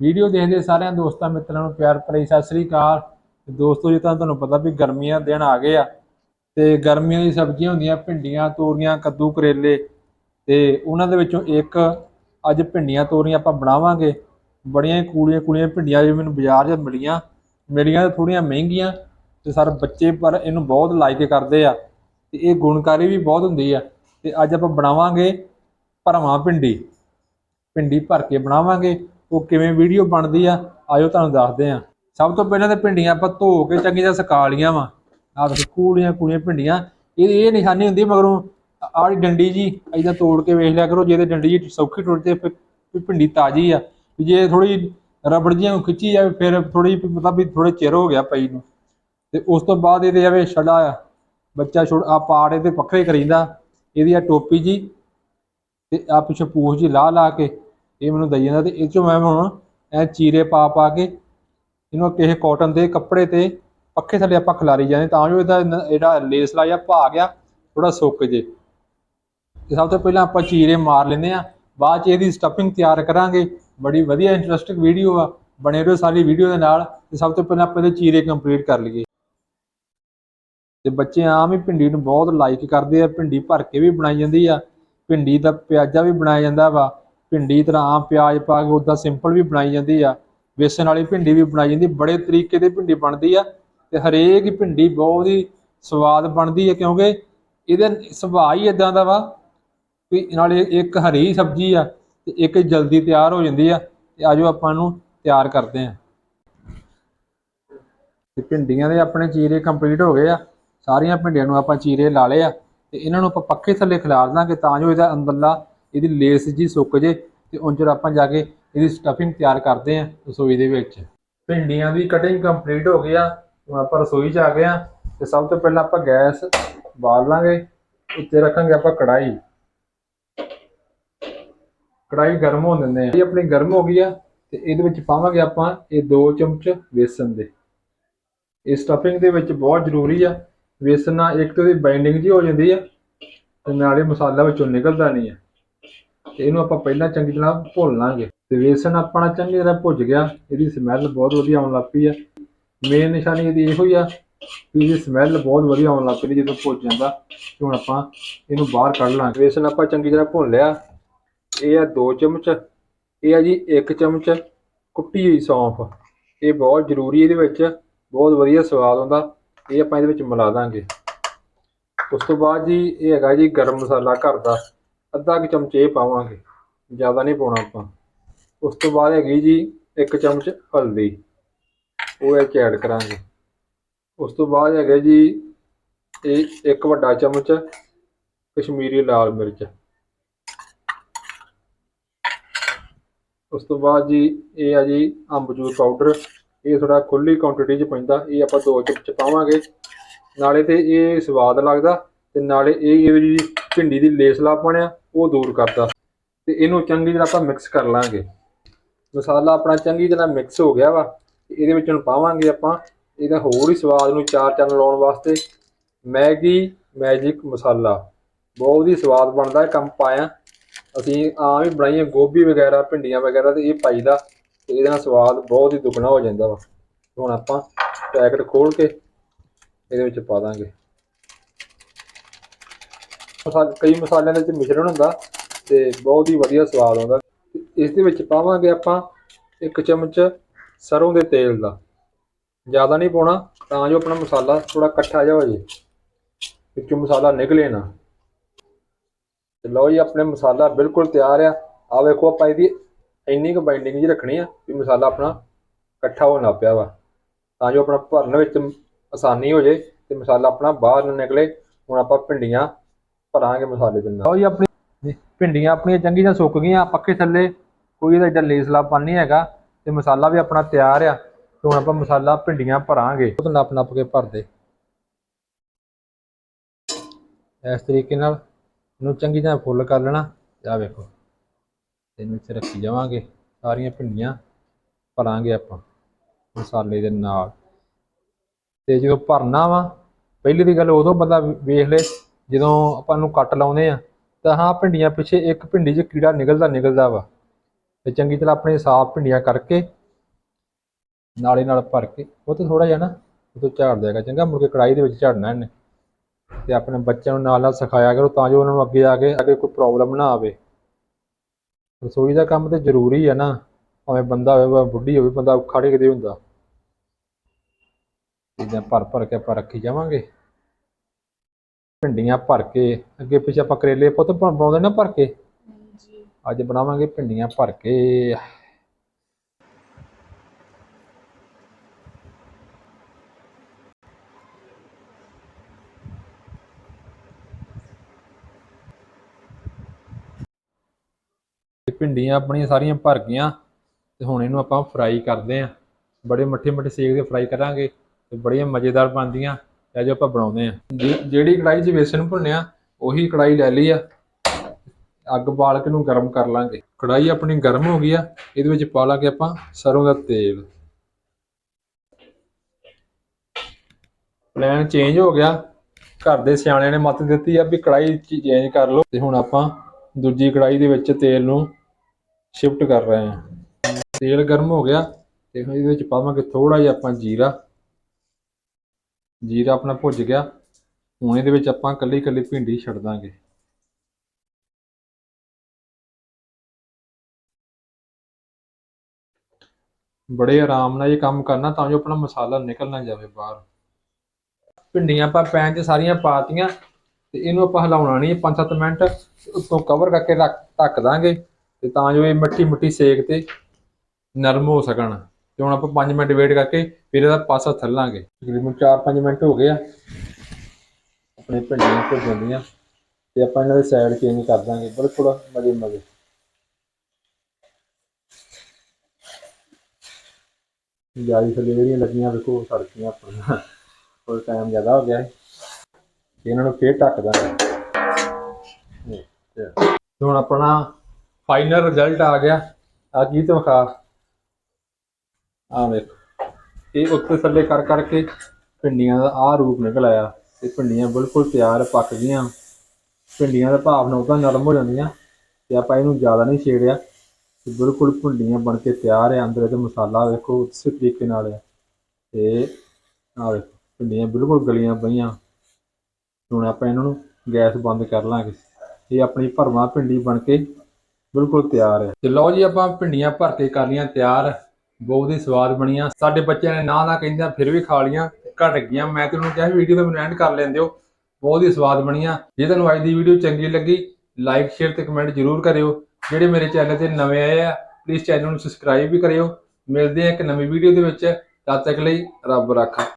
Video ਦੇਖਦੇ ਸਾਰਿਆਂ ਦੋਸਤਾਂ ਮਿੱਤਰਾਂ ਨੂੰ ਪਿਆਰ ਭਰੀ ਸਤਿ ਸ੍ਰੀ ਅਕਾਲ। ਦੋਸਤੋ ਜੀ ਤਾਂ ਤੁਹਾਨੂੰ ਪਤਾ ਵੀ ਗਰਮੀਆਂ ਦਿਨ ਆ ਗਏ ਆ, ਤੇ ਗਰਮੀਆਂ ਦੀ ਸਬਜ਼ੀਆਂ ਹੁੰਦੀਆਂ ਭਿੰਡੀਆਂ, ਤੋਰੀਆਂ, ਕੱਦੂ, ਕਰੇਲੇ, ਤੇ ਉਹਨਾਂ ਦੇ ਵਿੱਚੋਂ ਇੱਕ ਅੱਜ ਭਿੰਡੀਆਂ, ਤੋਰੀਆਂ ਆਪਾਂ ਬਣਾਵਾਂਗੇ। ਬੜੀਆਂ ਕੂੜੀਆਂ ਕੂੜੀਆਂ ਭਿੰਡੀਆਂ ਜਿਵੇਂ ਮੈਨੂੰ ਬਾਜ਼ਾਰ 'ਚ ਮਿਲੀਆਂ। ਮਿਲੀਆਂ ਤਾਂ ਥੋੜੀਆਂ ਮਹਿੰਗੀਆਂ, ਤੇ ਸਰ ਬੱਚੇ ਪਰ ਇਹਨੂੰ ਬਹੁਤ ਲਾਈਕ ਕਰਦੇ ਆ, ਤੇ ਇਹ ਗੁਣਕਾਰੀ ਵੀ ਬਹੁਤ ਹੁੰਦੀ ਆ। ਤੇ ਅੱਜ ਆਪਾਂ ਬਣਾਵਾਂਗੇ ਭਰਵਾਂ ਭਿੰਡੀ। ਭਿੰਡੀ ਭਰ ਕੇ ਬਣਾਵਾਂਗੇ। ਉਹ ਕਿਵੇਂ ਵੀਡੀਓ ਬਣਦੀ ਆ, ਆਇਓ ਤੁਹਾਨੂੰ ਦੱਸਦੇ ਆ। ਸਭ ਤੋਂ ਪਹਿਲਾਂ ਤਾਂ ਭਿੰਡੀਆਂ ਆਪਾਂ ਧੋ ਕੇ ਚੰਗੀ ਤਰ੍ਹਾਂ ਸੁਕਾ ਲੀਆਂ ਵਾ। ਆਹ ਦੇਖੋ ਕੂੜੀਆਂ ਕੂੜੀਆਂ ਭਿੰਡੀਆਂ। ਇਹ ਇਹ ਨਿਸ਼ਾਨੀ ਹੁੰਦੀ ਮਗਰੋਂ ਆੜੀ ਡੰਡੀ ਜੀ ਇਦਾਂ ਤੋੜ ਕੇ ਵੇਖ ਲਿਆ ਕਰੋ, ਜੇ ਤੇ ਡੰਡੀ ਜੀ ਸੌਖੀ ਟੁੱਟ ਜੇ, ਫਿਰ ਭਿੰਡੀ ਤਾਜ਼ੀ ਆ। ਵੀ ਜੇ ਥੋੜੀ ਰਬੜ ਜਿਹਾ ਨੂੰ ਖਿੱਚੀ ਜਾਵੇ, ਫਿਰ ਥੋੜੀ ਮਤਲਬ ਵੀ ਥੋੜੇ ਚਿਰ ਹੋ ਗਿਆ ਪਈ ਨੂੰ। ਤੇ ਉਸ ਤੋਂ ਬਾਅਦ ਇਹਦੇ ਜਾਵੇ ਛੜਾ ਆ। ਬੱਚਾ ਛੋੜ ਆ ਪਾੜ ਇਹਦੇ ਵੱਖਰੇ ਕਰੀਂਦਾ। ਇਹਦੀ ਆ ਟੋਪੀ ਜੀ, ਤੇ ਆ ਪਿੱਛੇ ਪੂਛ ਜੀ ਲਾ ਲਾ ਕੇ ਇਹ ਮੈਨੂੰ ਦਈ ਜਾਂਦਾ ਤੇ ਇਹ ਚੋਂ ਮੈਂ ਹੁਣ ਐ ਚੀਰੇ ਪਾ ਪਾ ਕੇ ਇਹਨੂੰ ਕਿਸੇ ਕਾਟਨ ਦੇ ਕੱਪੜੇ ਤੇ ਪੱਖੇ ਥੱਲੇ ਆਪਾਂ ਖਿਲਾਰੀ ਜਾਂਦੇ ਤਾਂ ਜੋ ਇਹਦਾ ਜਿਹੜਾ ਲੇਸ ਲਾਇਆ ਭਾਗ ਆ ਥੋੜਾ ਸੁੱਕ ਜੇ। ਤੇ ਸਭ ਤੋਂ ਪਹਿਲਾਂ ਆਪਾਂ ਚੀਰੇ ਮਾਰ ਲੈਂਦੇ ਆ ਬਾਅਦ ਚ ਇਹਦੀ ਸਟਫਿੰਗ ਤਿਆਰ ਕਰਾਂਗੇ। ਬੜੀ ਵਧੀਆ ਇੰਟਰਸਟਿੰਗ ਵੀਡੀਓ ਆ। ਬਣੇ ਰਹੋ ਸਾਰੀ ਵੀਡੀਓ ਦੇ ਨਾਲ। ਤੇ ਸਭ ਤੋਂ ਪਹਿਲਾਂ ਆਪਾਂ ਇਹਦੇ ਚੀਰੇ ਕੰਪਲੀਟ ਕਰ ਲਈਏ। ਤੇ ਬੱਚੇ ਆਮ ਹੀ ਭਿੰਡੀ ਨੂੰ ਬਹੁਤ ਲਾਈਕ ਕਰਦੇ ਆ। ਭਿੰਡੀ ਭਰ ਕੇ ਵੀ ਬਣਾਈ ਜਾਂਦੀ ਆ। ਭਿੰਡੀ ਦਾ ਪਿਆਜ਼ਾ ਵੀ ਬਣਾਇਆ ਜਾਂਦਾ ਵਾ। ਭਿੰਡੀ ਤਰ੍ਹਾਂ ਆਮ ਪਿਆਜ਼ ਪਾ ਕੇ ਉਦਾਂ ਸਿੰਪਲ ਵੀ ਬਣਾਈ ਜਾਂਦੀ ਆ। ਵੇਸਣ ਵਾਲੀ ਭਿੰਡੀ ਵੀ ਬਣਾਈ ਜਾਂਦੀ, ਬੜੇ ਤਰੀਕੇ ਦੀ ਭਿੰਡੀ ਬਣਦੀ ਆ ਤੇ ਹਰੇਕ ਭਿੰਡੀ ਬਹੁਤ ਹੀ ਸਵਾਦ ਬਣਦੀ ਆ ਕਿਉਂਕਿ ਇਹਦੇ ਸੁਭਾਅ ਹੀ ਇਦਾਂ ਦਾ ਵਾ ਵੀ ਨਾਲੇ ਇੱਕ ਹਰੀ ਸਬਜ਼ੀ ਆ ਤੇ ਇੱਕ ਜਲਦੀ ਤਿਆਰ ਹੋ ਜਾਂਦੀ ਆ ਤੇ ਆਜੋ ਆਪਾਂ ਨੂੰ ਤਿਆਰ ਕਰਦੇ ਆ। ਤੇ ਭਿੰਡੀਆਂ ਦੇ ਆਪਣੇ ਚੀਰੇ ਕੰਪਲੀਟ ਹੋ ਗਏ ਆ। ਸਾਰੀਆਂ ਭਿੰਡੀਆਂ ਨੂੰ ਆਪਾਂ ਚੀਰੇ ਲਾ ਲਏ ਆ ਤੇ ਇਹਨਾਂ ਨੂੰ ਆਪਾਂ ਪੱਖੇ ਥੱਲੇ ਖਿਲਾਰ ਦਾਂਗੇ ਤਾਂ ਜੋ ਇਹਦਾ ਅੰਦਰਲਾ ਇਹਦੀ ਲੇਸ ਜੀ ਸੁੱਕ ਜੇ ਤੇ ਉਂਝ ਆਪਾਂ ਜਾ ਕੇ ਇਹਦੀ ਸਟਫਿੰਗ ਤਿਆਰ ਕਰਦੇ ਆ ਰਸੋਈ ਦੇ ਵਿੱਚ। ਭਿੰਡੀਆਂ ਦੀ ਕਟਿੰਗ ਕੰਪਲੀਟ ਹੋ ਗਈ ਆ, ਹੁਣ ਆਪਾਂ ਰਸੋਈ 'ਚ ਆ ਗਏ ਆ ਤੇ ਸਭ ਤੋਂ ਪਹਿਲਾਂ ਆਪਾਂ ਗੈਸ ਬਾਲ ਲਾਂਗੇ, ਉੱਤੇ ਰੱਖਾਂਗੇ ਆਪਾਂ ਕੜਾਈ ਕੜਾਈ ਗਰਮ ਹੋਣ ਦਿੰਦੇ ਆ ਇਹ ਆਪਣੀ ਗਰਮ ਹੋ ਗਈ ਆ ਤੇ ਇਹਦੇ ਵਿੱਚ ਪਾਵਾਂਗੇ ਆਪਾਂ ਇਹ 2 ਚਮਚ ਵੇਸਣ ਦੇ। ਇਹ ਸਟਫਿੰਗ ਦੇ ਵਿੱਚ ਬਹੁਤ ਜ਼ਰੂਰੀ ਆ, ਵੇਸਣ ਨਾਲ ਇੱਕ ਤਾਂ ਇਹਦੀ ਬਾਈਂਡਿੰਗ ਜੀ ਹੋ ਜਾਂਦੀ ਆ ਤੇ ਨਾਲੇ ਮਸਾਲਾ ਵਿੱਚੋਂ ਨਿਕਲਦਾ ਨਹੀਂ ਆ। ਤੇ ਇਹਨੂੰ ਆਪਾਂ ਪਹਿਲਾਂ ਚੰਗੀ ਤਰ੍ਹਾਂ ਭੁੰਨ ਲਾਂਗੇ। ਤੇ ਵੇਸਣ ਆਪਣਾ ਚੰਗੀ ਤਰ੍ਹਾਂ ਭੁੱਜ ਗਿਆ। ਇਹਦੀ ਸਮੈਲ ਬਹੁਤ ਵਧੀਆ ਆਉਣ ਲੱਗ ਪਈ ਆ। ਮੇਨ ਨਿਸ਼ਾਨੀ ਇਹਦੀ ਇਹੋ ਹੀ ਆ ਵੀ ਇਹਦੀ ਸਮੈਲ ਬਹੁਤ ਵਧੀਆ ਆਉਣ ਲੱਗ ਪਈ ਜਦੋਂ ਭੁੱਜ ਜਾਂਦਾ। ਤੇ ਹੁਣ ਆਪਾਂ ਇਹਨੂੰ ਬਾਹਰ ਕੱਢ ਲਾਂਗੇ। ਵੇਸਣ ਆਪਾਂ ਚੰਗੀ ਤਰ੍ਹਾਂ ਭੁੰਨ ਲਿਆ। ਇਹ ਆ 2 ਚਮਚ। ਇਹ ਆ ਜੀ 1 ਚਮਚ ਕੁੱਟੀ ਹੋਈ ਸੌਂਫ। ਇਹ ਬਹੁਤ ਜ਼ਰੂਰੀ ਇਹਦੇ ਵਿੱਚ। ਬਹੁਤ ਵਧੀਆ ਸਵਾਦ ਆਉਂਦਾ। ਇਹ ਆਪਾਂ ਇਹਦੇ ਵਿੱਚ ਮਿਲਾ ਦਾਂਗੇ। ਉਸ ਤੋਂ ਬਾਅਦ ਜੀ ਇਹ ਹੈਗਾ ਜੀ ਗਰਮ ਮਸਾਲਾ ਘਰ ਦਾ। ਅੱਧਾ ਕੁ ਚਮਚ ਇਹ ਪਾਵਾਂਗੇ, ਜ਼ਿਆਦਾ ਨਹੀਂ ਪਾਉਣਾ ਆਪਾਂ। ਉਸ ਤੋਂ ਬਾਅਦ ਹੈਗੀ ਜੀ 1 ਚਮਚ ਹਲਦੀ, ਉਹ ਇਹ 'ਚ ਐਡ ਕਰਾਂਗੇ। ਉਸ ਤੋਂ ਬਾਅਦ ਹੈਗਾ ਜੀ ਇਹ ਇੱਕ ਵੱਡਾ ਚਮਚ ਕਸ਼ਮੀਰੀ ਲਾਲ ਮਿਰਚ। ਉਸ ਤੋਂ ਬਾਅਦ ਜੀ ਇਹ ਆ ਜੀ ਅੰਬਚੂਰ ਪਾਊਡਰ ਇਹ ਥੋੜਾ ਖੁੱਲੀ ਕੁਆਂਟੀਟੀ 'ਚ ਪੈਂਦਾ, ਇਹ ਆਪਾਂ ਦੋ ਚਮਚ ਪਾਵਾਂਗੇ। ਨਾਲੇ ਤੇ ਇਹ ਸਵਾਦ ਲੱਗਦਾ ਤੇ ਨਾਲੇ ਇਹ ਜਿਹੜੀ ਭਿੰਡੀ ਦੀ ਲੇਸ ਲੇਸਲਾ ਬਣਿਆ ਉਹ ਦੂਰ ਕਰਦਾ। ਤੇ ਇਹਨੂੰ ਚੰਗੀ ਤਰ੍ਹਾਂ ਆਪਾਂ ਮਿਕਸ ਕਰ ਲਾਂਗੇ। ਮਸਾਲਾ ਆਪਣਾ ਚੰਗੀ ਤਰ੍ਹਾਂ ਮਿਕਸ ਹੋ ਗਿਆ ਵਾ। ਤੇ ਇਹਦੇ ਵਿੱਚ ਹੁਣ ਪਾਵਾਂਗੇ ਆਪਾਂ। ਇਹਦਾ ਹੋਰ ਹੀ ਸਵਾਦ ਨੂੰ ਚਾਰ ਚੰਨ ਲਾਉਣ ਵਾਸਤੇ ਮੈਗੀ, ਮੈਜਿਕ ਮਸਾਲਾ। ਬਹੁਤ ਹੀ ਸਵਾਦ ਬਣਦਾ ਇਹ ਕੰਮ ਪਾਇਆ। ਅਸੀਂ ਆਮ ਹੀ ਬਣਾਈਏ ਗੋਭੀ ਵਗੈਰਾ, ਭਿੰਡੀਆਂ ਵਗੈਰਾ ਤੇ ਇਹ ਪਾਈਦਾ ਤੇ ਇਹਦੇ ਨਾਲ ਸਵਾਦ ਬਹੁਤ ਹੀ ਦੁੱਗਣਾ ਹੋ ਜਾਂਦਾ ਵਾ। ਹੁਣ ਆਪਾਂ ਪੈਕਟ ਖੋਲ ਕੇ ਇਹਦੇ ਵਿੱਚ ਪਾ ਦਾਂਗੇ। ਮਸਾਲੇ, ਕਈ ਮਸਾਲਿਆਂ ਦੇ ਵਿੱਚ ਮਿਸ਼ਰਣ ਹੁੰਦਾ ਤੇ ਬਹੁਤ ਹੀ ਵਧੀਆ ਸਵਾਦ ਆਉਂਦਾ। ਤੇ ਇਸ ਦੇ ਵਿੱਚ ਪਾਵਾਂਗੇ ਆਪਾਂ ਇੱਕ ਚਮਚ ਸਰੋਂ ਦੇ ਤੇਲ ਦਾ। ਜ਼ਿਆਦਾ ਨਹੀਂ ਪਾਉਣਾ, ਤਾਂ ਜੋ ਆਪਣਾ ਮਸਾਲਾ ਥੋੜਾ ਇਕੱਠਾ ਜਿਹਾ ਹੋ ਜੇ ਵਿੱਚੋਂ ਮਸਾਲਾ ਨਿਕਲੇ ਨਾ। ਤੇ ਲਓ ਜੀ, ਆਪਣੇ ਮਸਾਲਾ ਬਿਲਕੁਲ ਤਿਆਰ ਆ। ਆ ਵੇਖੋ, ਆਪਾਂ ਇਹਦੀ ਇੰਨੀ ਕੁ ਬਾਈਂਡਿੰਗ ਜੀ ਰੱਖਣੀ ਆ ਵੀ ਮਸਾਲਾ ਆਪਣਾ ਇਕੱਠਾ ਹੋਣ ਲੱਗ ਪਿਆ ਵਾ। ਤਾਂ ਜੋ ਆਪਣਾ ਭਰਨ ਵਿੱਚ ਆਸਾਨੀ ਹੋ ਜੇ ਤੇ ਮਸਾਲਾ ਆਪਣਾ ਬਾਹਰ ਨਾ ਨਿਕਲੇ। ਹੁਣ ਆਪਾਂ ਭਿੰਡੀਆਂ ਭਰਾਂਗੇ ਮਸਾਲੇ ਦੇ ਨਾਲ ਲਓ ਜੀ, ਆਪਣੀ ਭਿੰਡੀਆਂ ਆਪਣੀਆਂ ਚੰਗੀ ਤਰ੍ਹਾਂ ਸੁੱਕ ਗਈਆਂ, ਪੱਖੇ ਥੱਲੇ। ਕੋਈ ਇਹਦਾ ਏਡਾ ਲੇਸਲਾਪਨ ਨਹੀਂ ਹੈਗਾ। ਤੇ ਮਸਾਲਾ ਵੀ ਆਪਣਾ ਤਿਆਰ ਆ। ਹੁਣ ਆਪਾਂ ਮਸਾਲਾ ਭਿੰਡੀਆਂ ਭਰਾਂਗੇ। ਉਹ ਨੱਪ ਨੱਪ ਕੇ ਭਰਦੇ। ਇਸ ਤਰੀਕੇ ਨਾਲ ਇਹਨੂੰ ਚੰਗੀ ਤਰ੍ਹਾਂ ਫੁੱਲ ਕਰ ਲੈਣਾ। ਆ ਵੇਖੋ। ਇਹਨੂੰ ਇੱਥੇ ਰੱਖੀ ਜਾਵਾਂਗੇ। ਸਾਰੀਆਂ ਭਿੰਡੀਆਂ ਭਰਾਂਗੇ ਆਪਾਂ ਮਸਾਲੇ ਦੇ ਨਾਲ। ਤੇ ਜਦੋਂ ਭਰਨਾ ਵਾ, ਪਹਿਲੀ ਦੀ ਗੱਲ ਉਦੋਂ ਬੰਦਾ ਵੇਖ ਲੇ ਜਦੋਂ ਆਪਾਂ ਨੂੰ ਕੱਟ ਲਾਉਂਦੇ ਆ, ਤਾਂ ਹਾਂ ਭਿੰਡੀਆਂ ਪਿੱਛੇ ਇੱਕ ਭਿੰਡੀ 'ਚ ਕੀੜਾ ਨਿਕਲਦਾ ਨਿਕਲਦਾ ਵਾ। ਤੇ ਚੰਗੀ ਤਰ੍ਹਾਂ ਆਪਣੇ ਸਾਫ਼ ਭਿੰਡੀਆਂ ਕਰਕੇ, ਨਾਲੇ ਨਾਲ ਭਰ ਕੇ, ਉਹ ਤੇ ਥੋੜਾ ਜਿਹਾ ਨਾ ਉਹ ਤੋਂ ਝਾੜ ਦੇਗਾ ਚੰਗਾ ਮੁੜ ਕੇ ਕੜਾਈ ਦੇ ਵਿੱਚ ਝਾੜਨਾ ਇਹਨੇ। ਤੇ ਆਪਣੇ ਬੱਚਿਆਂ ਨੂੰ ਨਾਲ ਨਾਲ ਸਿਖਾਇਆ ਕਰੋ ਤਾਂ ਜੋ ਉਹਨਾਂ ਨੂੰ ਅੱਗੇ ਆ ਕੇ, ਅੱਗੇ ਕੋਈ ਪ੍ਰੋਬਲਮ ਨਾ ਆਵੇ। ਰਸੋਈ ਦਾ ਕੰਮ ਤੇ ਜ਼ਰੂਰੀ ਹੈ ਨਾ। ਭਾਵੇਂ ਬੰਦਾ ਹੋਵੇ, ਭਾਵੇਂ ਬੁੱਢੀ ਹੋਵੇ, ਬੰਦਾ ਔਖਾ ਨੀ ਹੁੰਦਾ। ਚੀਜ਼ਾਂ ਭਰ ਭਰ ਕੇ ਆਪਾਂ ਰੱਖੀ ਜਾਵਾਂਗੇ। ਭਿੰਡੀਆਂ ਭਰ ਕੇ ਅੱਗੇ ਪਿੱਛੇ ਆਪਾਂ ਕਰੇਲੇ ਪੁੱਤ ਬਣ- ਬਣਾਉਂਦੇ ਨਾ ਭਰ ਕੇ? ਜੀ ਅੱਜ ਬਣਾਵਾਂਗੇ ਭਿੰਡੀਆਂ ਭਰ ਕੇ। ਤੇ ਭਿੰਡੀਆਂ ਆਪਣੀਆਂ ਸਾਰੀਆਂ ਭਰ ਗਈਆਂ ਤੇ ਹੁਣ ਇਹਨੂੰ ਆਪਾਂ ਫਰਾਈ ਕਰਦੇ ਆਂ। ਬੜੇ ਮੱਠੇ ਮੱਠੇ ਸੇਕ ਦੇ ਫਰਾਈ ਕਰਾਂਗੇ ਤੇ ਬੜੀਆਂ ਮਜ਼ੇਦਾਰ ਬਣਦੀਆਂ। ਇਹ ਜੋ ਆਪਾਂ ਬਣਾਉਂਦੇ ਆਂ ਜਿ- ਜਿਹੜੀ ਕੜਾਈ 'ਚ ਵੇਸਣ ਭੁੰਨਿਆ, ਉਹੀ ਕੜਾਈ ਲੈ ਲਈ ਆ। ਅੱਗ ਬਾਲ ਕੇ ਨੂੰ ਗਰਮ ਕਰ ਲਾਂਗੇ। ਕੜਾਈ ਆਪਣੀ ਗਰਮ ਹੋ ਗਈ ਆ, ਇਹਦੇ ਵਿੱਚ ਪਾ ਲਾਂਗੇ ਆਪਾਂ ਸਰੋਂ ਦਾ ਤੇਲ। ਪਲਾਨ ਚੇਂਜ ਹੋ ਗਿਆ। ਘਰ ਦੇ ਸਿਆਣਿਆਂ ਨੇ ਮੱਤ ਦਿੱਤੀ ਆ ਵੀ ਕੜਾਈ ਚੇਂਜ ਕਰ ਲਓ। ਤੇ ਹੁਣ ਆਪਾਂ ਦੂਜੀ ਕੜਾਈ ਦੇ ਵਿੱਚ ਤੇਲ ਨੂੰ ਸ਼ਿਫਟ ਕਰ ਰਹੇ ਹਾਂ। ਤੇਲ ਗਰਮ ਹੋ ਗਿਆ, ਤੇ ਹੁਣ ਇਹਦੇ ਵਿੱਚ ਪਾਵਾਂਗੇ ਥੋੜਾ ਜਿਹਾ ਆਪਾਂ ਜੀਰਾ। ਜੀਰਾ ਆਪਣਾ ਭੁੱਜ ਗਿਆ। ਹੁਣ ਇਹਦੇ ਵਿੱਚ ਆਪਾਂ ਕੱਲੀ ਕੱਲੀ ਭਿੰਡੀ ਛੱਡ ਦਾਂਗੇ। ਬੜੇ ਆਰਾਮ ਨਾਲ ਇਹ ਕੰਮ ਕਰਨਾ ਤਾਂ ਜੋ ਆਪਣਾ ਮਸਾਲਾ ਨਿਕਲ ਨਾ ਜਾਵੇ ਬਾਹਰ। ਭਿੰਡੀਆਂ ਆਪਾਂ ਪੈਨ 'ਚ ਸਾਰੀਆਂ ਪਾਤੀਆਂ ਤੇ ਇਹਨੂੰ ਆਪਾਂ ਹਿਲਾਉਣਾ ਨਹੀਂ 5-7 ਮਿੰਟ ਉੱਤੋਂ ਕਵਰ ਕਰਕੇ ਰੱਖ, ਢੱਕ ਦਾਂਗੇ ਤੇ ਤਾਂ ਜੋ ਇਹ ਮਿੱਟੀ ਮਿੱਟੀ ਸੇਕ ਤੇ ਨਰਮ ਹੋ ਸਕਣ। ਤੇ ਹੁਣ ਆਪਾਂ 5 ਮਿੰਟ ਵੇਟ ਕਰਕੇ ਫਿਰ ਇਹਦਾ ਪਾਸਾ ਥੱਲਾਂਗੇ। ਤਕਰੀਬਨ 4-5 ਮਿੰਟ ਹੋ ਗਏ ਆ। ਆਪਣੇ ਭਿੰਡੀਆਂ ਭੁੱਜ ਜਾਂਦੀਆਂ ਤੇ ਆਪਾਂ ਇਹਨਾਂ ਦੇ ਸਾਈਡ ਚੇਂਜ ਕਰ ਦਾਂਗੇ। ਬਿਲਕੁਲ ਮਜ਼ੇ ਮਜ਼ੇ। ਜਾਈ ਥੱਲੇ ਜਿਹੜੀਆਂ ਲੱਗੀਆਂ ਵੇਖੋ ਸੜਕੀਆਂ ਆਪਣੀਆਂ। ਕੋਈ ਟਾਈਮ ਜ਼ਿਆਦਾ ਹੋ ਗਿਆ। ਹੈ ਤੇ ਇਹਨਾਂ ਨੂੰ ਫੇਰ ਢੱਕ ਦਾਂਗੇ। ਹੁਣ ਆਪਣਾ ਫਾਈਨਲ ਰਿਜ਼ਲਟ ਆ ਗਿਆ। ਆ ਕੀ ਤੋਂ ਆ ਵੇਖ। ਇਹ ਉੱਤੇ ਥੱਲੇ ਕਰ ਕਰਕੇ ਭਿੰਡੀਆਂ ਦਾ ਆ ਰੂਪ ਨਿਕਲ ਆਇਆ। ਤੇ ਭਿੰਡੀਆਂ ਬਿਲਕੁਲ ਤਿਆਰ ਪੱਕ ਗਈਆਂ। ਭਿੰਡੀਆਂ ਦਾ ਭਾਵ ਨਾਲ ਤਾਂ ਨਰਮ ਹੋ ਜਾਂਦੀਆਂ। ਤੇ ਆਪਾਂ ਇਹਨੂੰ ਜ਼ਿਆਦਾ ਨਹੀਂ ਛੇੜਿਆ। ਤੇ ਬਿਲਕੁਲ ਭਿੰਡੀਆਂ ਬਣ ਕੇ ਤਿਆਰ ਹੈ ਅੰਦਰ ਇਹਦੇ ਮਸਾਲਾ ਵੇਖੋ, ਉਸੇ ਤਰੀਕੇ ਨਾਲ ਹੈ ਤੇ ਆ ਵੇਖੋ, ਭਿੰਡੀਆਂ ਬਿਲਕੁਲ ਗਲੀਆਂ ਪਈਆਂ। ਹੁਣ ਆਪਾਂ ਇਹਨਾਂ ਨੂੰ ਗੈਸ ਬੰਦ ਕਰ ਲਾਂਗੇ। ਇਹ ਆਪਣੀ ਭਰਵਾਂ ਭਿੰਡੀ ਬਣ ਕੇ ਬਿਲਕੁਲ ਤਿਆਰ ਹੈ ਤੇ ਲਓ ਜੀ, ਆਪਾਂ ਭਿੰਡੀਆਂ ਭਰ ਕੇ ਕਰ ਲਈਆਂ ਤਿਆਰ। ਬਹੁਤ ਹੀ ਸਵਾਦ ਬਣੀਆਂ। ਸਾਡੇ ਬੱਚਿਆਂ ਨੇ ਨਾ ਨਾ ਕਹਿੰਦਿਆਂ ਫਿਰ ਵੀ ਖਾ ਲਈਆਂ, ਘਟ ਗਈਆਂ। ਮੈਂ ਤੁਹਾਨੂੰ ਕਿਹਾ ਵੀਡੀਓ ਤੋਂ ਮੈਨੂੰ ਐਂਡ ਕਰ ਲੈਂਦੇ ਹੋ ਬਹੁਤ ਹੀ ਸਵਾਦ ਬਣੀਆਂ। ਜੇ ਤੁਹਾਨੂੰ ਅੱਜ ਦੀ ਵੀਡੀਓ ਚੰਗੀ ਲੱਗੀ, ਲਾਈਕ, ਸ਼ੇਅਰ ਤੇ ਕਮੈਂਟ ਜ਼ਰੂਰ ਕਰਿਓ। ਜਿਹੜੇ ਮੇਰੇ ਚੈਨਲ ਤੇ ਨਵੇਂ ਆਏ ਆ, ਪਲੀਜ਼ ਚੈਨਲ ਨੂੰ ਸਬਸਕ੍ਰਾਈਬ ਵੀ ਕਰਿਓ। ਮਿਲਦੇ ਆ ਇੱਕ ਨਵੀਂ ਵੀਡੀਓ ਦੇ ਵਿੱਚ। ਤਦ ਤੱਕ ਲਈ ਰੱਬ ਰਾਖਾ।